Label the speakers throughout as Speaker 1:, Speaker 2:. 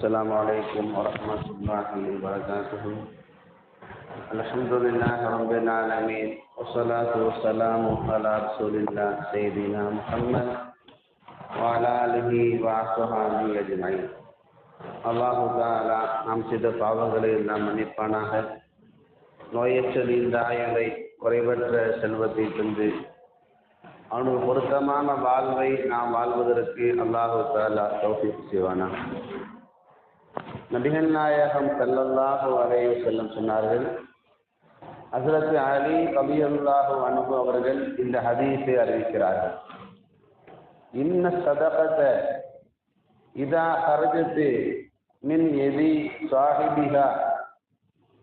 Speaker 1: السلام عليكم ورحمة الله وبركاته الحمد لله رب العالمين والصلاة والسلام على رسول الله سيدنا محمد وعلى آله وصحبه أجمعين அல்லாஹு தாலா நாம் செய்த பாவங்களை எல்லாம் மன்னிப்பானாக நோயற்ற நீண்ட ஆயுளை குறைவற்ற செல்வத்தை தந்து அவனுக்கு பொருத்தமான வாழ்வை நாம் வாழ்வதற்கு அல்லாஹு தாலா தௌஃபீக் செய்வானா நபிகள் நாயகம் சல்லல்லாஹு அலைஹி செல்லம் சொன்னார்கள் ஹசரத் அலி கபியல்லாஹு அனுபு அவர்கள் இந்த ஹதீஸை அறிவிக்கிறார்கள் இன்ன சதகத்தை இதா ஹரஜத்து மின் எதி சாஹிபிகா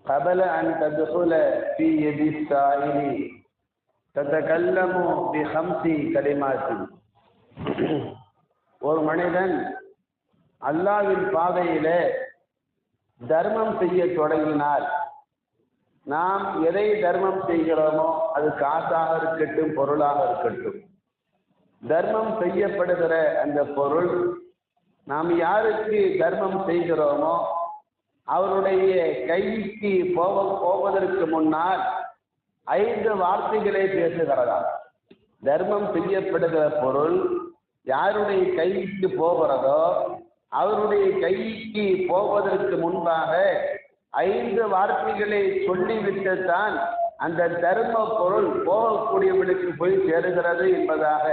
Speaker 1: قبل أن تدخل في يد السائل تتكلم بخمس كلمات ஒரு மனிதன் அல்லாவின் பாதையிலே தர்மம் செய்ய தொடங்கினால் நாம் எதை தர்மம் செய்கிறோமோ அது காசாக இருக்கட்டும் பொருளாக இருக்கட்டும். தர்மம் செய்யப்படுகிற அந்த பொருள் நாம் யாருக்கு தர்மம் செய்கிறோமோ அவருடைய கைக்கு போக போவதற்கு முன்னால் ஐந்து வார்த்தைகளை பேசுகிறதா தர்மம் செய்யப்படுகிற பொருள் யாருடைய கைக்கு போகிறதோ அவருடைய கைக்கு போவதற்கு முன்பாக ஐந்து வார்த்தைகளை சொல்லிவிட்டு தான் அந்த தர்ம பொருள் போகக்கூடியவனுக்கு போய் சேருகிறது என்பதாக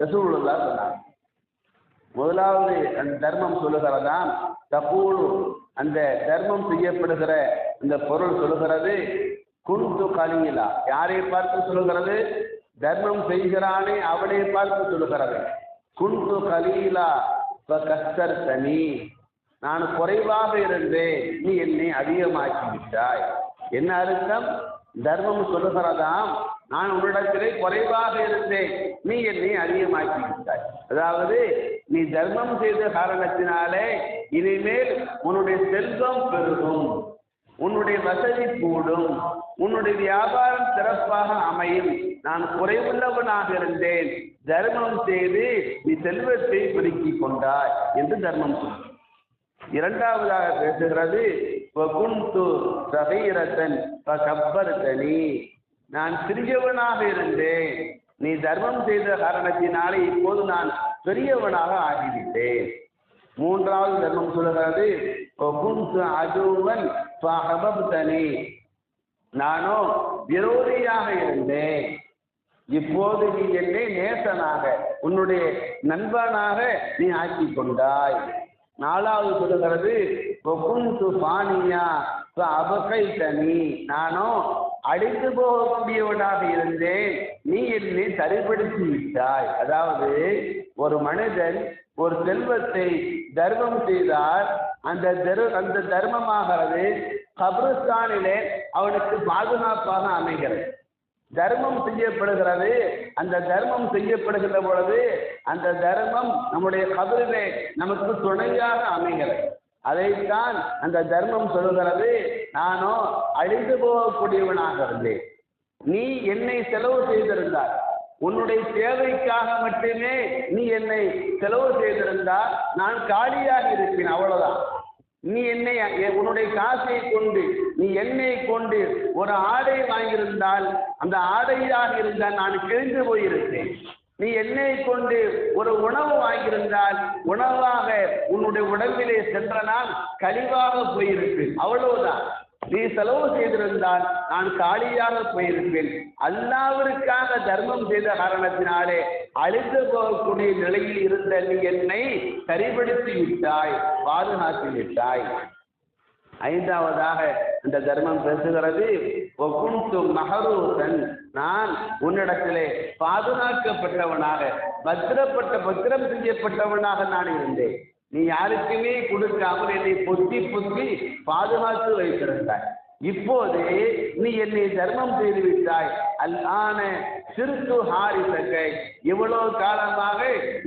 Speaker 1: ரசூலுல்லா சொன்னார். முதலாவது அந்த தர்மம் சொல்லுகிறதாம் தப்பூடு அந்த தர்மம் செய்யப்படுகிற இந்த பொருள் சொல்லுகிறது குண்டு கலியிலா யாரை பார்த்து சொல்லுகிறது? தர்மம் செய்கிறானே அவனை பார்த்து சொல்லுகிறது. குண்டு கலியிலா கஸ்தர்த்தனி தனி. நான் குறைவாக இருந்தேன். நீ என்னை அதிகமாக்கி விட்டாய் என்ன அர்த்தம்? தர்மம் சொல்லுகிறதாம். நான் உன்னிடத்திலே குறைவாக இருந்தேன். நீ என்னை அதிகமாக்கி விட்டாய் அதாவது நீ தர்மம் செய்த காரணத்தினாலே இனிமேல் உன்னுடைய செல்வம் பெருகும். உன்னுடைய வசதி கூடும். உன்னுடைய வியாபாரம் சிறப்பாக அமையும். நான் குறைவுள்ளவனாக இருந்தேன். தர்மம் செய்து நீ செல்வத்தை பெருக்கிக் கொண்டாய் என்று தர்மம் சொல் இரண்டாவதாக பேசுகிறது நான் சிறியவனாக இருந்தேன். நீ தர்மம் செய்த காரணத்தினாலே இப்போது நான் பெரியவனாக ஆகிவிட்டேன். மூன்றாவது தர்மம் சொல்லுகிறது குந்து அதுவன் தனி நானோ விரோதியாக இருந்தேன். இப்போது நீ என்னை நேசனாக உன்னுடைய நண்பனாக நீ ஆக்கி கொண்டாய். நாலாவது சொல்லுகிறது பொகுந்து பானியா அபகை தனி நானோ அடித்து போகக்கூடியவனாக இருந்தேன். நீ என்னை சரிப்படுத்தி விட்டாய் அதாவது ஒரு மனிதன் ஒரு செல்வத்தை தர்மம் செய்தால் அந்த தரு அந்த தர்மமாகிறது கபிரஸ்தானிலே அவனுக்கு பாதுகாப்பாக அமைகிறது. தர்மம் செய்யப்படுகிறது. அந்த தர்மம் செய்யப்படுகின்ற பொழுது அந்த தர்மம் நம்முடைய கபிரிலே நமக்கு துணையாக அமைகிறது. அதைத்தான் அந்த தர்மம் சொல்லுகிறது. நானோ அழிந்து போகக்கூடியவனாக இருந்தேன். நீ என்னை செலவு செய்திருந்தாய். உன்னுடைய தேவைக்காக மட்டுமே நீ என்னை செலவு செய்திருந்தால் நான் காலியாக இருப்பேன். அவ்வளவுதான். நீ என்னை உன்னுடைய காசை கொண்டு நீ என்னை கொண்டு ஒரு ஆடை வாங்கியிருந்தால் அந்த ஆடையாக இருந்தால் நான் கிழிந்து போயிருப்பேன். நீ என்னை கொண்டு ஒரு உணவு வாங்கியிருந்தால் உணவாக உன்னுடைய உடம்பிலே சென்ற நான் கழிவாக போயிருப்பேன். அவ்வளவுதான். நீ செலவு செய்திருந்தால் நான் காலியாக போயிருப்பேன். அல்லாவிற்காக தர்மம் செய்த காரணத்தினாலே அழிந்து போகக்கூடிய நிலையில் இருந்த நீ என்னை சரிபடுத்தி விட்டாய் பாதுகாத்து விட்டாய் ஐந்தாவதாக இந்த தர்மம் பேசுகிறது ஒகுண்டு மகரூசன் நான் உன்னிடத்திலே பாதுகாக்கப்பட்டவனாக பத்திரப்பட்ட பத்திரம் செய்யப்பட்டவனாக நான் இருந்தேன். நீ யாருக்குமே கொடுக்காமல் என்னை பொத்தி பொத்தி பாதுகாத்து வைத்திருந்தாய். இப்போது நீ என்னை தர்மம் செய்து விட்டாய் அல்லான சிறுத்து ஹாரிசக்கை இவ்வளவு காலமாக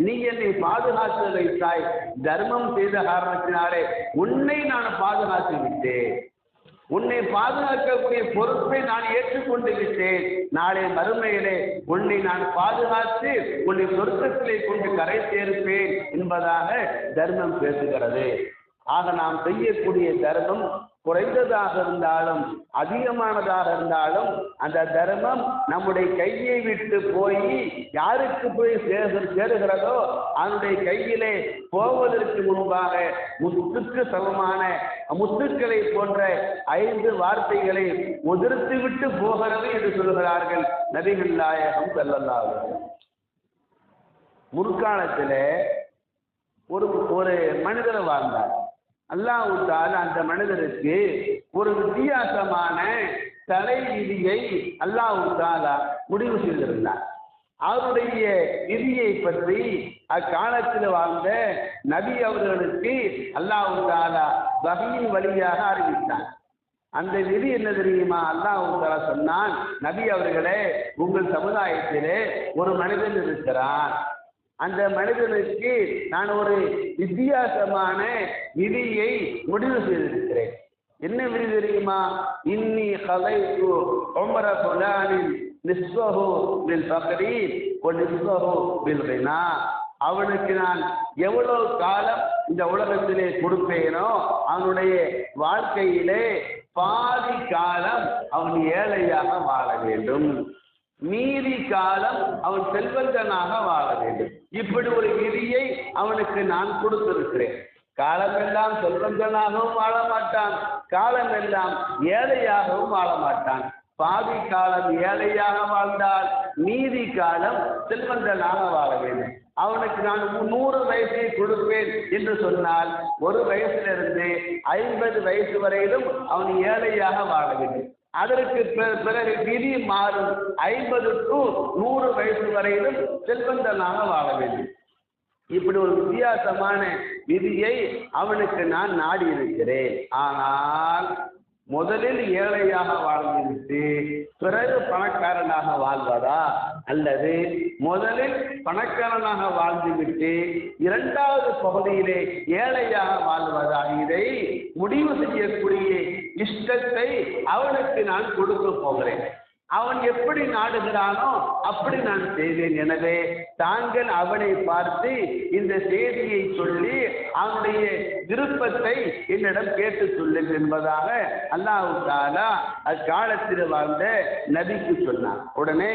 Speaker 1: நீ என்னை பாதுகாத்து வைத்தாய். தர்மம் செய்த காரணத்தினாலே உன்னை நான் பாதுகாத்து விட்டேன் உன்னை பாதுகாக்கக்கூடிய பொறுப்பை நான் ஏற்றுக்கொண்டு விட்டேன். நாளை மறுமையிலே உன்னை நான் பாதுகாத்து உன்னை சொர்க்கத்திலே கொண்டு கரை சேர்ப்பேன் என்பதாக தர்மம் பேசுகிறது. ஆக நாம் செய்யக்கூடிய தர்மம் குறைந்ததாக இருந்தாலும் அதிகமானதாக இருந்தாலும் அந்த தர்மம் நம்முடைய கையை விட்டு போய் யாருக்கு போய் சேரு சேருகிறதோ அதனுடைய கையிலே போவதற்கு முன்பாக முத்துக்கு சமமான முத்துக்களை போன்ற ஐந்து வார்த்தைகளை உதிர்த்து விட்டு போகிறது என்று சொல்கிறார்கள் நபிகள் நாயகம் செல்லல்லாது முற்காலத்தில் ஒரு ஒரு மனிதர் வாழ்ந்தார். அல்லாஹால அந்த மனிதருக்கு ஒரு வித்தியாசமான தலை விதியை அல்லாஹால முடிவு செய்திருந்தார். அவருடைய விதியை பற்றி அக்காலத்தில் வாழ்ந்த நபி அவர்களுக்கு அல்லாஹால வகையின் வழியாக அறிவித்தார். அந்த விதி என்ன தெரியுமா? அல்லாஹால சொன்னான் நபி அவர்களே உங்கள் சமுதாயத்திலே ஒரு மனிதன் இருக்கிறான். அந்த மனிதனுக்கு நான் ஒரு வித்தியாசமான விதியை முடிவு செய்திருக்கிறேன். என்ன விதி தெரியுமா? இன்னி கலைத்து உமர புலானின் நிஸ்வஹு பில் பக்ரி ஒரு நிஸ்வஹு பில் ரினா அவனுக்கு நான் எவ்வளவு காலம் இந்த உலகத்திலே கொடுப்பேனோ அவனுடைய வாழ்க்கையிலே பாதி காலம் அவன் ஏழையாக வாழ வேண்டும். மீதி காலம் அவன் செல்வந்தனாக வாழ வேண்டும். இப்படி ஒரு விதியை அவனுக்கு நான் கொடுத்திருக்கிறேன். காலமெல்லாம் செல்வந்தனாகவும் வாழ மாட்டான். காலமெல்லாம் ஏழையாகவும் வாழ மாட்டான். பாதி காலம் ஏழையாக வாழ்ந்தால் மீதி காலம் செல்வந்தனாக வாழ வேண்டும். அவனுக்கு நான் நூறு வயசை கொடுப்பேன் என்று சொன்னால் ஒரு வயசிலிருந்து ஐம்பது வயசு வரையிலும் அவன் ஏழையாக வாழ வேண்டும். அதற்கு பிறகு விதி மாறும் ஐம்பது டு நூறு வயசு வரையிலும் செல்வந்தனாக வாழ வேண்டும். இப்படி ஒரு வித்தியாசமான விதியை அவனுக்கு நான் நாடி இருக்கிறேன் ஆனால் முதலில் ஏழையாக வாழ்ந்துவிட்டு பிறகு பணக்காரனாக வாழ்வதா? அல்லது முதலில் பணக்காரனாக வாழ்ந்துவிட்டு இரண்டாவது பகுதியிலே ஏழையாக வாழ்வதா? இதை முடிவு செய்யக்கூடிய இஷ்டத்தை அவனுக்கு நான் கொடுக்க போகிறேன். அவன் எப்படி நாடுகிறானோ அப்படி நான் செய்வேன். எனவே தாங்கள் அவனை பார்த்து இந்த செய்தியை சொல்லி அவனுடைய விருப்பத்தை என்னிடம் கேட்டு சொல்லுங்கள் என்பதாக அல்லாஹு தாலா அக்காலத்தில் வாழ்ந்த நபிக்கு சொன்னான் உடனே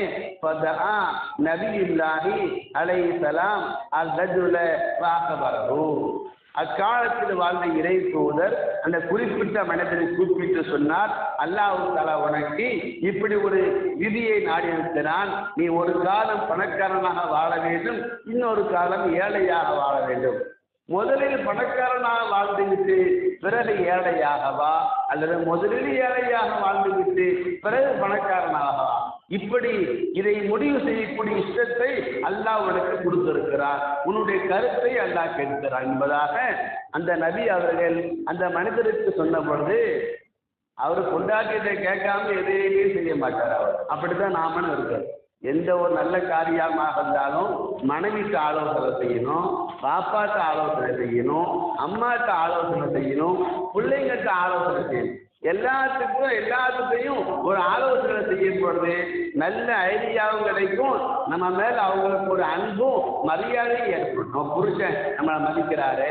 Speaker 1: நபி இல்லாஹி அலை சலாம் அல் ரஜுல வாக்கபரவு அக்காலத்தில் வாழ்ந்த இறை தூதர் அந்த குறிப்பிட்ட மனிதனை கூப்பிட்டு சொன்னார் அல்லாஹு தலா உனக்கு இப்படி ஒரு விதியை நாடி இருக்கிறான் நீ ஒரு காலம் பணக்காரனாக வாழ வேண்டும் இன்னொரு காலம் ஏழையாக வாழ வேண்டும். முதலில் பணக்காரனாக வாழ்ந்துவிட்டு பிறகு ஏழையாகவா அல்லது முதலில் ஏழையாக வாழ்ந்துவிட்டு பிறகு பணக்காரனாகவா இப்படி இதை முடிவு செய்யக்கூடிய இஷ்டத்தை அல்லாஹ் உனக்கு கொடுத்திருக்கிறார். உன்னுடைய கருத்தை அல்லாஹ் கேட்கிறான் என்பதாக அந்த நபி அவர்கள் அந்த மனிதருக்கு சொன்ன பொழுது அவர் கொண்டாட்டியத்தை கேட்காம எதையுமே செய்ய மாட்டார் அவர். அப்படித்தான் நாமளும் இருக்கிறோம் எந்த ஒரு நல்ல காரியமாக இருந்தாலும் மனைவிக்கு ஆலோசனை செய்யணும் பாப்பாட்ட ஆலோசனை செய்யணும் அம்மாட்ட ஆலோசனை செய்யணும் பிள்ளைங்கிட்ட ஆலோசனை செய்யணும். எல்லாத்துக்கும் எல்லாத்துக்கையும் ஒரு ஆலோசனை செய்யும் பொழுது நல்ல ஐடியாவும் கிடைக்கும். நம்ம மேல அவங்களுக்கு ஒரு அன்பும் மரியாதையும் ஏற்படும். நம்ம புருஷன் நம்மளை மதிக்கிறாரு.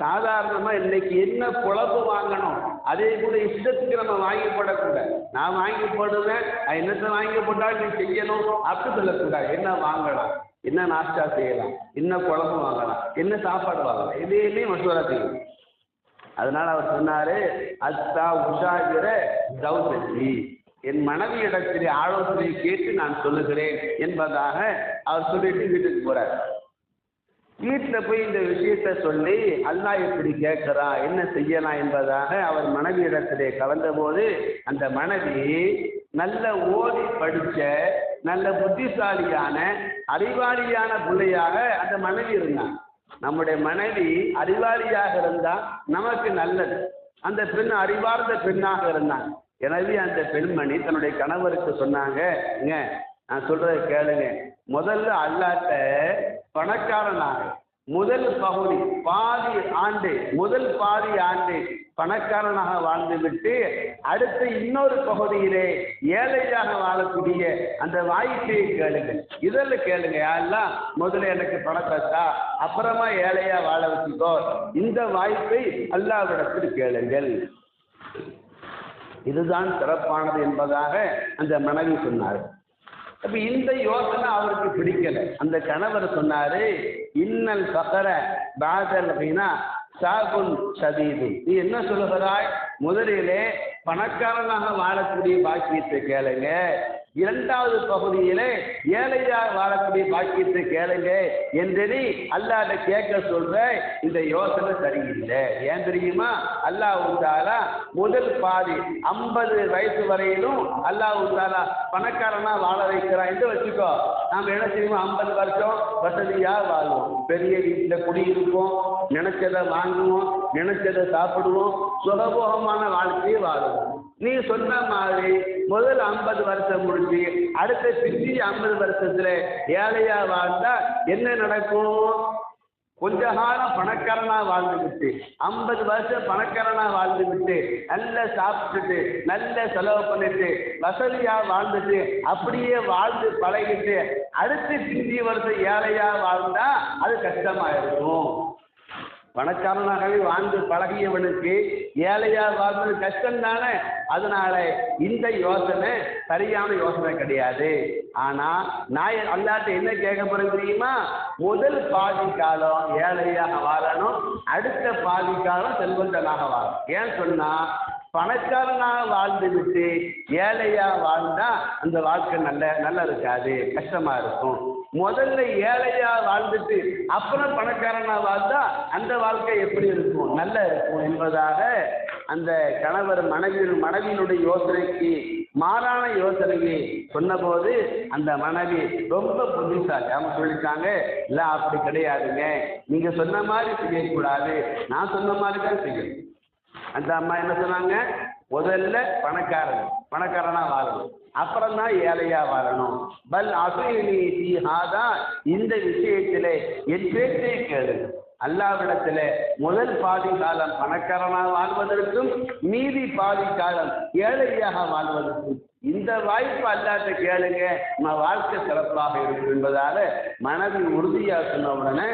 Speaker 1: சாதாரணமா இன்னைக்கு என்ன குழப்பு வாங்கணும் அதே கூட இஷ்டத்துக்கு நம்ம வாங்கி போடக்கூடாது. நான் வாங்கி போடுவேன் என்னத்தை வாங்கி போட்டாலும் நீ செய்யணும் அப்படி சொல்லக்கூடாது. என்ன வாங்கலாம் என்ன நாஷ்டா செய்யலாம் என்ன குழம்பு வாங்கலாம் என்ன சாப்பாடு வாங்கலாம் எதையுமே மசோரா செய்யணும் அதனால அவர் சொன்னாரு அத்தா உஷாகிற கௌசசி என் மனைவி இடத்திலே ஆலோசனை கேட்டு நான் சொல்லுகிறேன் என்பதாக அவர் சொல்லிட்டு வீட்டுக்கு போறார். வீட்டில் போய் இந்த விஷயத்தை சொல்லி அல்லாஹ் இப்படி கேட்கிறான் என்ன செய்யலாம் என்பதாக அவர் மனைவி இடத்திலே கலந்தபோது அந்த மனைவி நல்ல ஓதி படித்த நல்ல புத்திசாலியான அறிவாளியான பிள்ளையாக அந்த மனைவி இருந்தான் நம்முடைய மனைவி அறிவாளியாக இருந்தால் நமக்கு நல்லது. அந்த பெண் அறிவார்ந்த பெண்ணாக இருந்தான். எனவே அந்த பெண்மணி தன்னுடைய கணவருக்கு சொன்னாங்க நான் சொல்றத கேளுங்க. முதல்ல அல்லாட்ட பணக்காரனாக முதல் பகுதி பாதி ஆண்டு முதல் பாதி ஆண்டு பணக்காரனாக வாழ்ந்துவிட்டு அடுத்த இன்னொரு பகுதியிலே ஏழையாக வாழக்கூடிய அந்த வாய்ப்பையை கேளுங்க இதில் கேளுங்க யாரெல்லாம் முதல்ல எனக்கு பணத்தா அப்புறமா ஏழையா வாழ வச்சுக்கோ. இந்த வாய்ப்பை அல்லாவிடத்தில் கேளுங்கள். இதுதான் சிறப்பானது என்பதாக அந்த மனைவி சொன்னார். அப்ப இந்த யோசனை அவருக்கு பிடிக்கல. அந்த கணவர் சொன்னாரு இன்னல் பக்கர பாதல் அப்படின்னா சாகுன் சதீது. நீ என்ன சொல்லுகிறாய் முதலிலே பணக்காரனாக வாழக்கூடிய பாக்கியத்தை கேளுங்க. இரண்டாவது பகுதியிலே ஏழையாக வாழக்கூடிய பாக்கியத்தை கேளுங்க என்று அல்லாட கேட்க சொல்ற இந்த யோசனை சரியில்லை. ஏன் தெரியுமா? அல்லாஹ் தாலா முதல் பாதி ஐம்பது வயசு வரையிலும் அல்லாஹ் தாலா பணக்காரனா வாழ வைக்கிறான் என்று வச்சுக்கோ. நாம என்ன செய்வோம்? ஐம்பது வருஷம் வசதியா வாழ்வோம். பெரிய வீட்டில் குடியிருப்போம் நினைச்சதை வாங்குவோம் நினைச்சதை சாப்பிடுவோம் சுகபோகமான வாழ்க்கையை வாழுவோம். நீ சொன்ன மாதிரி முதல் ஐம்பது வருஷம் முடிஞ்சு அடுத்த பிந்தி ஐம்பது வருஷத்துல ஏழையா வாழ்ந்தா என்ன நடக்கும்? கொஞ்ச காலம் பணக்காரனா வாழ்ந்துவிட்டு ஐம்பது வருஷம் பணக்காரனா வாழ்ந்துவிட்டு நல்ல சாப்பிட்டுட்டு நல்ல செலவு பண்ணிட்டு வசதியா வாழ்ந்துட்டு அப்படியே வாழ்ந்து பழகிட்டு அடுத்து பிந்தி வருஷம் ஏழையா வாழ்ந்தா அது கஷ்டமா இருக்கும் பணக்காரனாகவே வாழ்ந்து பழகியவனுக்கு ஏழையா வாழ்வது கஷ்டம் தானே அதனால இந்த யோசனை சரியான யோசனை கிடையாது. ஆனா நான் அல்லாட்ட என்ன கேட்க போறேன் தெரியுமா? முதல் பாதி காலம் ஏழையாக வாழணும் அடுத்த பாதி காலம் செல்வந்தனாக வாழணும். ஏன் சொன்னா பணக்காரனாக வாழ்ந்து விட்டு ஏழையா வாழ்ந்தா அந்த வாழ்க்கை நல்ல நல்லா இருக்காது கஷ்டமா இருக்கும். முதல்ல ஏழையா வாழ்ந்துட்டு அப்புறம் பணக்காரனா வாழ்ந்தா அந்த வாழ்க்கை எப்படி இருக்கும்? நல்லா இருக்கும் என்பதாக அந்த கணவர் மனைவி மனைவியினுடைய யோசனைக்கு மாறான யோசனையை சொன்னபோது அந்த மனைவி ரொம்ப புத்திசாலி. அவங்க சொல்லிட்டாங்க இல்லை அப்படி கிடையாதுங்க. நீங்க சொன்ன மாதிரி செய்யக்கூடாது. நான் சொன்ன மாதிரி தான் செய்யணும். அந்த அம்மா என்ன சொன்னாங்க? முதல்ல பணக்காரன் பணக்காரனா வாழணும். அப்புறம் தான் ஏழையா வாழணும். பல் அசுனி இந்த விஷயத்திலே என் பேச்சை கேளு. அல்லாவிடத்துல முதல் பாதி காலம் பணக்காரனாக வாழ்வதற்கும் மீதி பாதி காலம் ஏழையாக வாழ்வதற்கும். இந்த வாய்ப்பு அல்லாட்ட கேளுங்க. நம்ம வாழ்க்கை சிறப்பாக இருக்கும் என்பதால மனைவி உறுதியா சொன்ன உடனே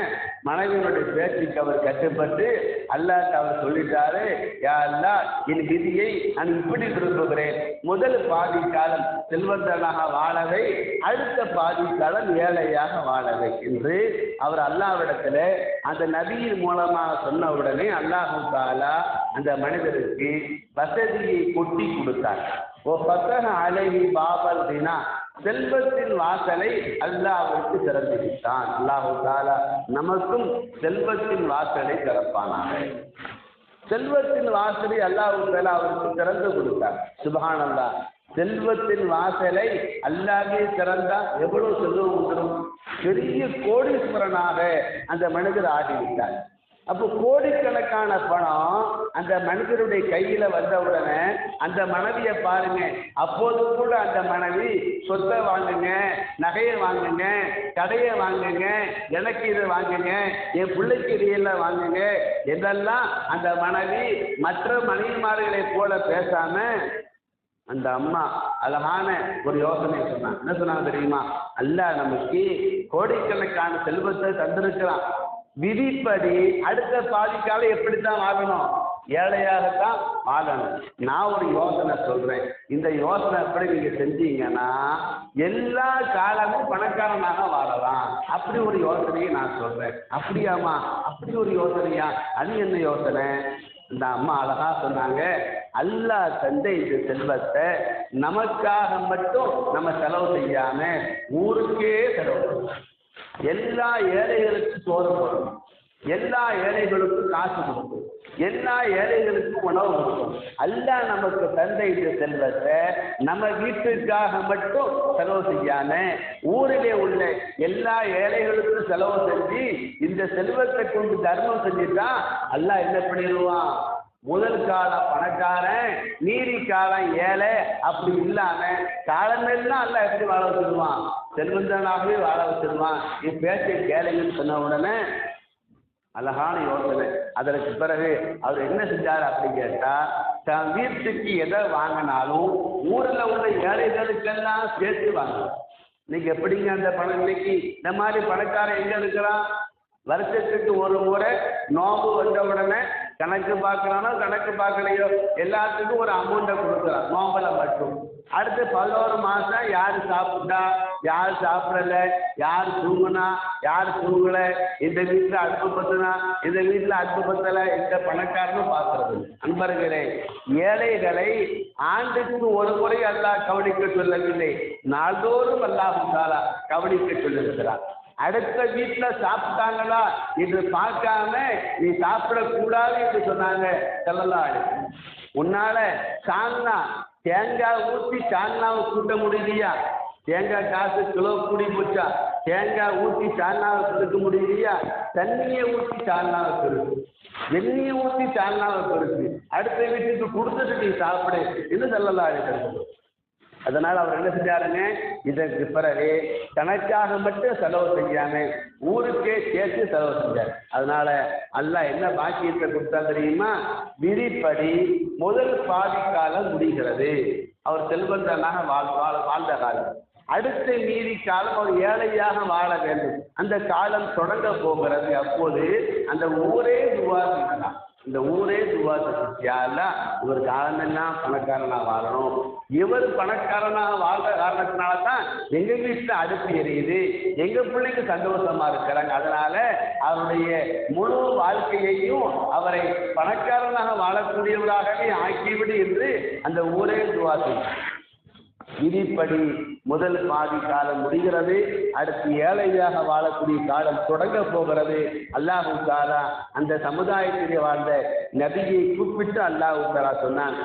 Speaker 1: மனைவியினுடைய பேச்சுக்கு அவர் கட்டுப்பட்டு அல்லாட்ட அவர் சொல்லிட்டாரு யா அல்லா என் விதியை நான் இப்படி விரும்புகிறேன். முதல் பாதி காலம் செல்வந்தனாக வாழவை அடுத்த பாதி காலம் ஏழையாக வாழவை. என்று அவர் அல்லாவிடத்துல அந்த நபியின் மூலமாக சொன்ன உடனே அல்லாஹு தாலா அந்த மனிதருக்கு வசதியை கொட்டி கொடுத்தார். ஓ பாபல் தினா. செல்வத்தின் வாசலை அல்லாஹ்விற்கு திறந்து விட்டான் அல்லாஹு தாலா நமக்கும் செல்வத்தின் வாசலை திறப்பானாக. செல்வத்தின் வாசலை அல்லாஹு தாலா அவருக்கு திறந்து கொடுத்தார். சுபானந்தா செல்வத்தின் வாசலை அல்லாவே திறந்தா எவ்வளவு செல்வம் வந்துடும்? பெரிய கோடீஸ்வரனாக அந்த மனிதர் ஆகிவிட்டார். அப்போ கோடிக்கணக்கான பணம் அந்த மனிதருடைய கையில வந்த உடனே அந்த மனைவியை பாருங்க. அப்போது கூட அந்த மனைவி சொத்தை வாங்குங்க நகையை வாங்குங்க கடையை வாங்குங்க எனக்கு இதை வாங்குங்க என் பிள்ளைக்கு இதையெல்லாம் வாங்குங்க. இதெல்லாம் அந்த மனைவி மற்ற மனைவிமார்களை போல பேசாம அந்த அம்மா அழகான ஒரு யோசனை சொன்னான். என்ன சொன்னாங்க தெரியுமா? அல்லாஹ் நமக்கு கோடிக்கணக்கான செல்வத்தை தந்திருக்கிறான். விதிப்படி அடுத்த பாதிக்கால எப்படித்தான் ஆகணும் ஏழையாகத்தான் வாழணும். நான் ஒரு யோசனை சொல்றேன். இந்த யோசனை எப்படி நீங்க செஞ்சீங்கன்னா எல்லா காலமும் பணக்காரனாக வாழலாம். அப்படி ஒரு யோசனையை நான் சொல்றேன். அப்படியாமா அப்படி ஒரு யோசனையா? அது என்ன யோசனை? இந்த அம்மா அழகா சொன்னாங்க அல்லாஹ் தந்தை இந்த செல்வத்தை நமக்காக மட்டும் நம்ம செலவு செய்யாம ஊருக்கே செலவு எல்லா ஏழைகளுக்கும் சோதம் போடணும். எல்லா ஏழைகளுக்கும் காசு கொடுக்கும் எல்லா ஏழைகளுக்கும் உணவு கொடுக்கும் அல்ல நமக்கு தந்த இந்த செல்வத்தை நம்ம வீட்டுக்காக மட்டும் செலவு செய்யாம ஊரிலே உள்ள எல்லா ஏழைகளுக்கும் செலவு செஞ்சு இந்த செல்வத்தை கொண்டு தர்மம் செஞ்சுட்டா அல்ல என்ன பண்ணிடுவான்? முதல் காலம் பணக்காரன் நீதி காலம் ஏழை அப்படி இல்லாம காலமெல்லாம் அல்ல எப்படி வாழ வச்சிருவான்? செல்வந்தனாகவே வாழ வச்சிருவான். என் பேச்சை கேளுங்கன்னு சொன்ன உடனே அழகான யோசனை. அதற்கு பிறகு அவர் என்ன செஞ்சார் அப்படின்னு கேட்டா தன் வீட்டுக்கு எதை வாங்கினாலும் ஊர்ல உள்ள ஏழைகளுக்கெல்லாம் சேர்த்து வாங்க. இன்னைக்கு எப்படிங்க அந்த பணம் இன்னைக்கு? இந்த மாதிரி பணக்காரன் எங்க இருக்கிறான்? வருஷத்துக்கு ஒரு முறை நோம்பு வந்த உடனே கணக்கு பார்க்குறானோ கணக்கு பார்க்கலையோ எல்லாத்துக்கும் ஒரு அமௌண்ட்டை கொடுக்குறான் நோம்புல மட்டும். அடுத்து பதினோரு மாதம் யார் சாப்பிட்டா யார் சாப்பிடல யார் தூங்குனா யார் தூங்கலை இந்த வீட்டில் அடுப்பு பத்துனா இந்த வீட்டில் அடுப்பு பத்தலை இந்த பணக்காரனும் பார்க்கறது அன்பர்களே ஏழைகளை ஆண்டுக்கு ஒரு முறை அல்லாஹ் கவனிக்க சொல்லவில்லை. நாள்தோறும் அல்லாஹ் கவனிக்க சொல்லியிருக்கிறார் அடுத்த வீட்டில் சாப்பிட்டாங்களா என்று பார்க்காம நீ சாப்பிடக்கூடாது என்று சொன்னாங்க. செல்லலாடு உன்னால சால்னா தேங்காய் ஊற்றி சால்னாவை கூட்ட முடியலையா? தேங்காய் காசு கிலோ கூடி போச்சா? தேங்காய் ஊற்றி சால்னாவை கொடுக்க முடியலையா? தண்ணியை ஊற்றி சால்னாவை பெருக்கு எண்ணியை ஊற்றி சால்னாவை பெருக்கு அடுத்த வீட்டுக்கு கொடுத்துட்டு நீ சாப்பிடு. என்று செல்லலாம் இருக்கிறது அதனால் அவர் என்ன செஞ்சாருங்க? இதற்கு பிறகு தனக்காக மட்டும் செலவு செய்யாம ஊருக்கே சேர்த்து செலவு செஞ்சார். அதனால அல்ல என்ன பாக்கியத்தை கொடுத்தா தெரியுமா? விதிப்படி முதல் பாதி காலம் முடிகிறது. அவர் செல்வந்தனாக வாழ் வாழ வாழ்ந்த காலம். அடுத்த மீதி காலம் அவர் ஏழையாக வாழ வேண்டும். அந்த காலம் தொடங்க போகிறது. அப்போது அந்த ஊரே துவா இந்த ஊரே துவா செஞ்சியால இவர் காலமெல்லாம் பணக்காரனாக வாழணும். இவர் பணக்காரனாக வாழ்ற காரணத்தினால தான் எங்க வீட்டில் அடுப்பு எரியுது. எங்க பிள்ளைங்க சந்தோஷமா இருக்கிறாங்க. அதனால அவருடைய முழு வாழ்க்கையையும் அவரை பணக்காரனாக வாழக்கூடியவராகவே ஆக்கிவிடு என்று அந்த ஊரே துவா செய்யும் விதிப்படி முதல் பாதி காலம் முடிகிறது. அடுத்து ஏழையாக வாழக்கூடிய காலம் தொடங்க போகிறது. அல்லாஹு தாலா அந்த சமுதாயத்திலே வாழ்ந்த நபியை கூப்பிட்டு அல்லாஹு தாலா சொன்னான்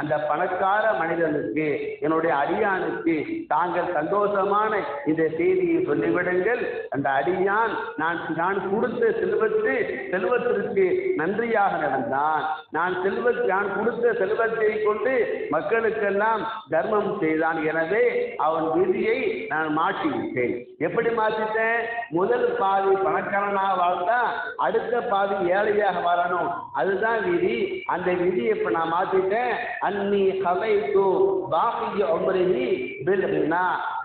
Speaker 1: அந்த பணக்கார மனிதனுக்கு என்னுடைய அடியானுக்கு தாங்கள் சந்தோஷமான இந்த செய்தியை சொல்லிவிடுங்கள். அந்த அடியான் நான் நான் கொடுத்த செல்வத்து செல்வத்திற்கு நன்றியாக நடந்தான். நான் செல்வ நான் கொடுத்த செல்வத்தை கொண்டு மக்களுக்கெல்லாம் தர்மம் செய்தான். எனவே அவன் விதியை நான் மாற்றி விட்டேன் எப்படி மாற்றிட்டேன்? முதல் பாதி பணக்காரனாக வாழ்ந்தா அடுத்த பாதி ஏழையாக வாழணும். அதுதான் விதி. அந்த விதியை இப்ப நான் மாத்திட்டேன் அன்னி ஹவைத்து பாக்கிய ஒன்பது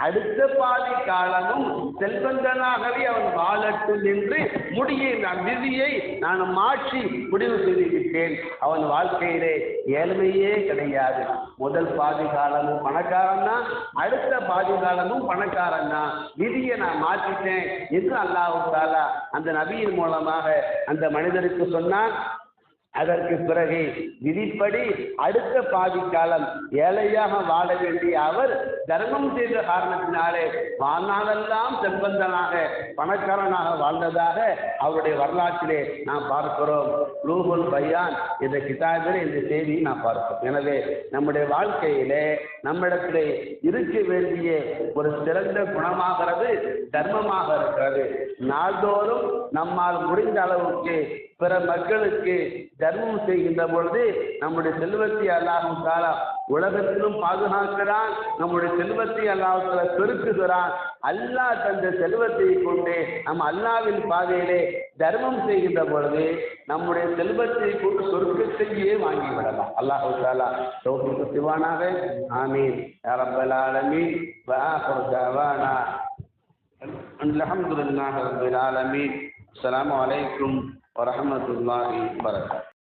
Speaker 1: அடுத்த பாதி காலமும் செல்வந்தனாகவே அவன் வாழட்டும் என்று முடியை நான் விதியை நான் மாற்றி முடிவு செய்து விட்டேன் அவன் வாழ்க்கையிலே ஏழ்மையே கிடையாது. முதல் பாதி காலமும் பணக்காரன் தான் அடுத்த பாதி காலமும் பணக்காரன் தான் விதியை நான் மாற்றிட்டேன் என்று அல்லாஹு தாலா அந்த நபியின் மூலமாக அந்த மனிதருக்கு சொன்னான். அதற்கு பிறகு விதிப்படி அடுத்த பாதி காலம் ஏழையாக வாழ வேண்டிய அவர் தர்மம் செய்த காரணத்தினாலே வாழ்நாளெல்லாம் செல்வந்தனாக பணக்காரனாக வாழ்ந்ததாக அவருடைய வரலாற்றிலே நாம் பார்க்கிறோம். லூகுல் பையான் இந்த கிதாபிலே இந்த செய்தியை நாம் பார்க்கிறோம். எனவே நம்முடைய வாழ்க்கையிலே நம்மிடத்திலே இருக்க வேண்டிய ஒரு சிறந்த குணமாகிறது தர்மமாக இருக்கிறது. நாள்தோறும் நம்மால் முடிந்த அளவுக்கு பிற மக்களுக்கு தர்மம் செய்கின்ற பொழுது நம்முடைய செல்வத்தை அல்லாஹும் தாலா உலகத்திலும் பாதுகாக்கிறான். நம்முடைய செல்வத்தை அல்லாஹால பெருக்குகிறான். அல்லாஹ் தந்த செல்வத்தை கொண்டு நம்ம அல்லாவின் பாதையிலே தர்மம் செய்கின்ற பொழுது நம்முடைய செல்வத்தை கொண்டு சொர்க்கத்தையே வாங்கி விடலாம். அல்லாஹு தாலா தௌஃபீக் சிவானாக ஆமீன். யா ரப்பல் ஆலமீன். வ ஆஃபிரு ஆலமீன். அஸ்ஸலாமு அலைக்கும் ورحمۃ اللہ وبرکاتہ